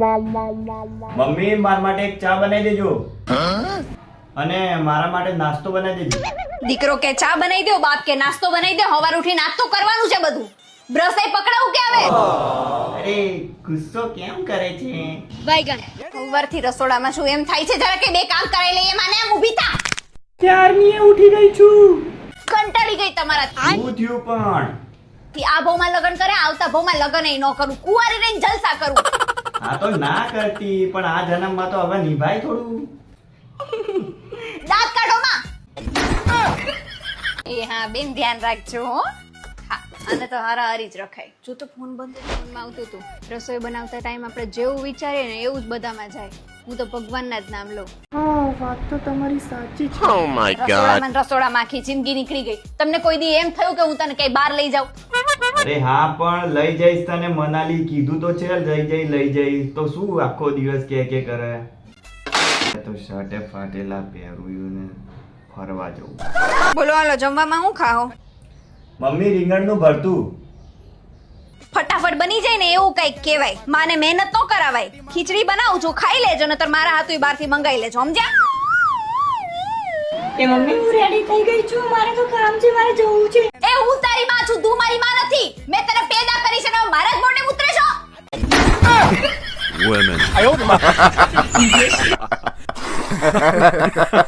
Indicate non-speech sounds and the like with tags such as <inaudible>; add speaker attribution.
Speaker 1: Mummy મારા માટે એક ચા બનાવી દેજો. અને મારા માટે નાસ્તો બનાવી દેજો.
Speaker 2: દીકરો કે ચા બનાવી દો બાપ કે નાસ્તો બનાવી દે હવાર ઉઠી નાસ્તો કરવાનું છે બધું. બ્રશ એ પકડાવું કે આવે
Speaker 1: અરે ગુસ્સો કેમ કરે છે?
Speaker 2: ઉપરથી રસોડામાં શું એમ થાય છે? જરા કે બે કામ કરાઈ લઈએ માને એમ ઊભી થા.
Speaker 1: ત્યારની એ ઉઠી ગઈ છું.
Speaker 2: કંટાળી ગઈ તમારા
Speaker 1: શું થયું પણ?
Speaker 2: આ ભાવમાં લગ્ન કરે આવતા ભાવમાં લગ્ન ન કરું. કુંવારી રહીને જલસા કરું.
Speaker 1: આ તો ના કરતી પણ આ જન્મમાં તો હવે નિભાય થોડું.
Speaker 2: દાંત કાઢો માં. એ હા બેન ધ્યાન રાખજો હો. હા અને તો હારા હારી જ રખાય. જો તો ફોન બંધ તો ફોનમાં આવતું હતું. રસોઈ બનાવતા ટાઈમ આપણે જેવું વિચારીએ ને એવું જ બધામાં જાય. હું તો ભગવાનના જ નામ લઉં.
Speaker 3: સાચી છે. ઓ
Speaker 2: માય ગોડ રસોડામાં આખી જિંદગી નીકળી ગઈ. તમને કોઈ દી એમ થયું કે હું તને કઈ બહાર લઈ જાઉં?
Speaker 1: અરે હા પણ લઈ જઈશ તને મનાલી. કીધું તો છે જઈ જઈ લઈ જઈશ તો શું આખો દિવસ કે કે કરે? તો શર્ટે ફાટેલા પહેર્યું ને ફરવા જવું.
Speaker 2: બોલો હાલો જમવામાં હું ખાઓ?
Speaker 1: મમ્મી રીંગણનું ભરતું.
Speaker 2: ફટાફટ બની જાય ને એવું કંઈક કહેવાય. માને મહેનત નો કરાવાય. ખીચડી બનાવું છું ખાઈ લેજો નતર મારા હાથું બહારથી મંગાઈ લેજો સમજ્યા?
Speaker 4: એ મમ્મી હું રેડી થઈ ગઈ છું. મારે તો કામ છે મારે જવું છે.
Speaker 2: women. I opened
Speaker 3: my. <laughs> <laughs>